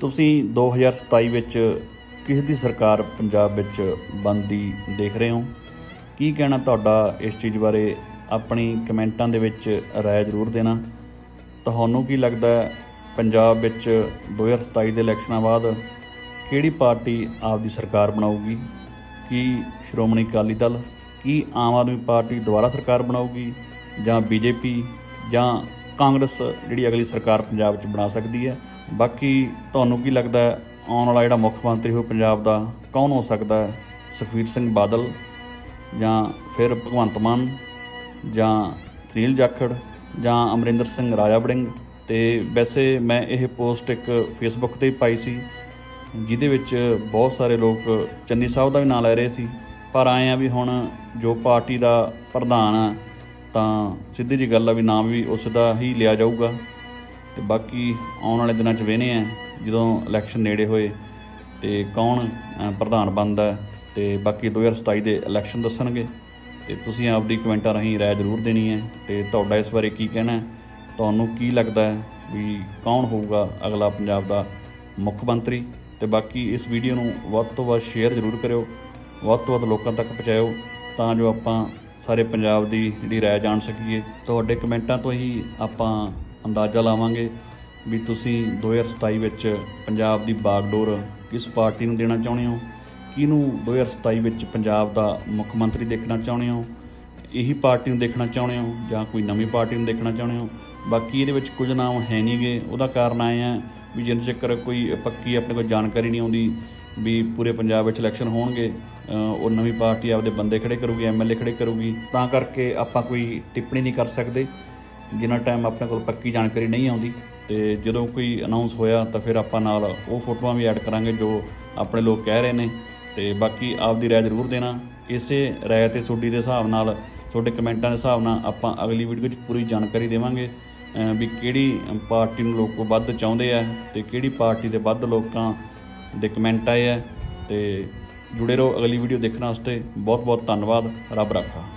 ਤੁਸੀਂ 2027 ਵਿੱਚ ਕਿਸ ਦੀ ਸਰਕਾਰ ਪੰਜਾਬ ਵਿੱਚ ਬਣਦੀ ਦੇਖ ਰਹੇ ਹੋ? ਕੀ ਕਹਿਣਾ ਤੁਹਾਡਾ ਇਸ ਚੀਜ਼ ਬਾਰੇ? ਆਪਣੀ ਕਮੈਂਟਾਂ ਦੇ ਵਿੱਚ ਰਾਏ ਜ਼ਰੂਰ ਦੇਣਾ। ਤੁਹਾਨੂੰ ਕੀ ਲੱਗਦਾ ਪੰਜਾਬ ਵਿੱਚ 2027 ਦੇ ਇਲੈਕਸ਼ਨਾਂ ਬਾਅਦ ਕਿਹੜੀ ਪਾਰਟੀ ਆਪਦੀ ਸਰਕਾਰ ਬਣਾਊਗੀ? ਕੀ ਸ਼੍ਰੋਮਣੀ ਅਕਾਲੀ ਦਲ, ਕੀ ਆਮ ਆਦਮੀ ਪਾਰਟੀ ਦੁਬਾਰਾ ਸਰਕਾਰ ਬਣਾਊਗੀ? ਜਾਂ ਬੀਜੇਪੀ ਜਾਂ ਕਾਂਗਰਸ ਜਿਹੜੀ ਅਗਲੀ ਸਰਕਾਰ ਪੰਜਾਬ 'ਚ ਬਣਾ ਸਕਦੀ ਹੈ। ਬਾਕੀ ਤੁਹਾਨੂੰ ਕੀ ਲੱਗਦਾ ਆਉਣ ਵਾਲਾ ਜਿਹੜਾ ਮੁੱਖ ਮੰਤਰੀ ਹੋ ਪੰਜਾਬ ਦਾ ਕੌਣ ਹੋ ਸਕਦਾ ਹੈ? ਸੁਖਬੀਰ ਸਿੰਘ ਬਾਦਲ ਜਾਂ ਫਿਰ ਭਗਵੰਤ ਮਾਨ ਜਾਂ ਸੁਨੀਲ ਜਾਖੜ ਜਾਂ ਅਮਰਿੰਦਰ ਸਿੰਘ ਰਾਜਾ ਵੜਿੰਗ? ਤੇ ਵੈਸੇ ਮੈਂ ਇਹ ਪੋਸਟ ਇੱਕ ਫੇਸਬੁੱਕ ਤੇ ਪਾਈ ਸੀ, ਜਿਹਦੇ ਵਿੱਚ ਬਹੁਤ ਸਾਰੇ ਲੋਕ ਚੰਨੀ ਸਾਹਿਬ ਦਾ ਵੀ ਨਾਂ ਲੈ ਰਹੇ ਸੀ। ਪਰ ਆਏ ਆ ਵੀ ਹੁਣ ਜੋ ਪਾਰਟੀ ਦਾ ਪ੍ਰਧਾਨ ਆ ਤਾਂ ਸਿੱਧੀ ਜੀ ਗੱਲ ਆ ਵੀ ਨਾਮ ਵੀ ਉਸ ਦਾ ਹੀ ਲਿਆ ਜਾਊਗਾ। ਤੇ ਬਾਕੀ ਆਉਣ ਵਾਲੇ ਦਿਨਾਂ 'ਚ ਵੇਨੇ ਆ, ਜਦੋਂ ਇਲੈਕਸ਼ਨ ਨੇੜੇ ਹੋਏ ਤੇ ਕੌਣ ਪ੍ਰਧਾਨ ਬਣਦਾ ਤੇ ਬਾਕੀ 2027 ਦੇ ਇਲੈਕਸ਼ਨ ਦੱਸਣਗੇ। ਤੇ ਤੁਸੀਂ ਆਪਦੀ ਕਮੈਂਟਾਂ ਰਾਹੀਂ ਰਾਏ ਜ਼ਰੂਰ ਦੇਣੀ ਹੈ ਤੇ ਤੁਹਾਡਾ ਇਸ ਬਾਰੇ ਕੀ ਕਹਿਣਾ ਹੈ, ਤੁਹਾਨੂੰ ਕੀ ਲੱਗਦਾ ਹੈ ਵੀ ਕੌਣ ਹੋਊਗਾ ਅਗਲਾ ਪੰਜਾਬ ਦਾ ਮੁੱਖ ਮੰਤਰੀ? ਤੇ ਬਾਕੀ ਇਸ ਵੀਡੀਓ ਨੂੰ ਵੱਧ ਤੋਂ ਵੱਧ ਸ਼ੇਅਰ ਜ਼ਰੂਰ ਕਰਿਓ, ਵੱਧ ਤੋਂ ਵੱਧ ਲੋਕਾਂ ਤੱਕ ਪਹੁੰਚਾਇਓ ਤਾਂ ਜੋ ਆਪਾਂ ਸਾਰੇ ਪੰਜਾਬ ਦੀ ਜਿਹੜੀ ਰਾਏ ਜਾਣ ਸਕੀਏ। ਤੁਹਾਡੇ ਕਮੈਂਟਾਂ ਤੋਂ ਹੀ ਆਪਾਂ ਅੰਦਾਜ਼ਾ ਲਾਵਾਂਗੇ ਵੀ ਤੁਸੀਂ 2027 ਵਿੱਚ ਪੰਜਾਬ ਦੀ ਬਾਗਡੋਰ ਕਿਸ ਪਾਰਟੀ ਨੂੰ ਦੇਣਾ ਚਾਹੁੰਦੇ ਹੋ? ਕਿਹਨੂੰ 2027 ਵਿੱਚ ਪੰਜਾਬ ਦਾ ਮੁੱਖ ਮੰਤਰੀ ਦੇਖਣਾ ਚਾਹੁੰਦੇ ਹੋ? ਇਹੀ ਪਾਰਟੀ ਨੂੰ ਦੇਖਣਾ ਚਾਹੁੰਦੇ ਹੋ ਜਾਂ ਕੋਈ ਨਵੀਂ ਪਾਰਟੀ ਨੂੰ ਦੇਖਣਾ ਚਾਹੁੰਦੇ ਹੋ? ਬਾਕੀ ਇਹਦੇ ਵਿੱਚ ਕੁਝ ਨਾਮ ਹੈ ਨਹੀਂਗੇ ਉਹਦਾ ਕਾਰਨ ਆਏ ਆ ਵੀ ਜਿੰਨ ਚੱਕਰ ਕੋਈ ਪੱਕੀ ਆਪਣੇ ਕੋਲ ਜਾਣਕਾਰੀ ਨਹੀਂ ਆਉਂਦੀ ਵੀ ਪੂਰੇ ਪੰਜਾਬ ਵਿੱਚ ਇਲੈਕਸ਼ਨ ਹੋਣਗੇ ਉਹ ਨਵੀਂ ਪਾਰਟੀ ਆਪਦੇ ਬੰਦੇ ਖੜੇ ਕਰੂਗੀ ਐਮਐਲਏ ਖੜੇ ਕਰੂਗੀ, ਤਾਂ ਕਰਕੇ ਆਪਾਂ ਕੋਈ ਟਿੱਪਣੀ ਨਹੀਂ ਕਰ ਸਕਦੇ, ਜਿੰਨਾ ਟਾਈਮ ਆਪਣੇ ਕੋਲ ਪੱਕੀ ਜਾਣਕਾਰੀ ਨਹੀਂ ਆਉਂਦੀ। ਤੇ ਜਦੋਂ ਕੋਈ ਅਨਾਉਂਸ ਹੋਇਆ, ਤਾਂ ਫਿਰ ਆਪਾਂ ਨਾਲ ਉਹ ਫੋਟੋਆਂ ਵੀ ਐਡ ਕਰਾਂਗੇ ਜੋ ਆਪਣੇ ਲੋਕ ਕਹਿ ਰਹੇ ਨੇ। ਤੇ ਬਾਕੀ ਆਪਦੀ ਰਾਏ ਜ਼ਰੂਰ ਦੇਣਾ। ਇਸੇ ਰਾਏ ਤੇ ਤੁਹਾਡੀ ਦੇ ਹਿਸਾਬ ਨਾਲ, ਤੁਹਾਡੇ ਕਮੈਂਟਾਂ ਦੇ ਹਿਸਾਬ ਨਾਲ ਆਪਾਂ ਅਗਲੀ ਵੀਡੀਓ 'ਚ ਪੂਰੀ ਜਾਣਕਾਰੀ ਦੇਵਾਂਗੇ ਵੀ ਕਿਹੜੀ ਪਾਰਟੀ ਨੂੰ ਲੋਕ ਵੱਧ ਚਾਹੁੰਦੇ ਆ ਤੇ ਕਿਹੜੀ ਪਾਰਟੀ ਦੇ ਵੱਧ ਲੋਕਾਂ ਦੇ ਕਮੈਂਟ ਆਏ ਹੈ ਤੇ ਜੁੜੇ ਰਹੋ ਅਗਲੀ ਵੀਡੀਓ ਦੇਖਣ ਵਾਸਤੇ। ਬਹੁਤ ਬਹੁਤ ਧੰਨਵਾਦ। ਰੱਬ ਰਾਖਾ।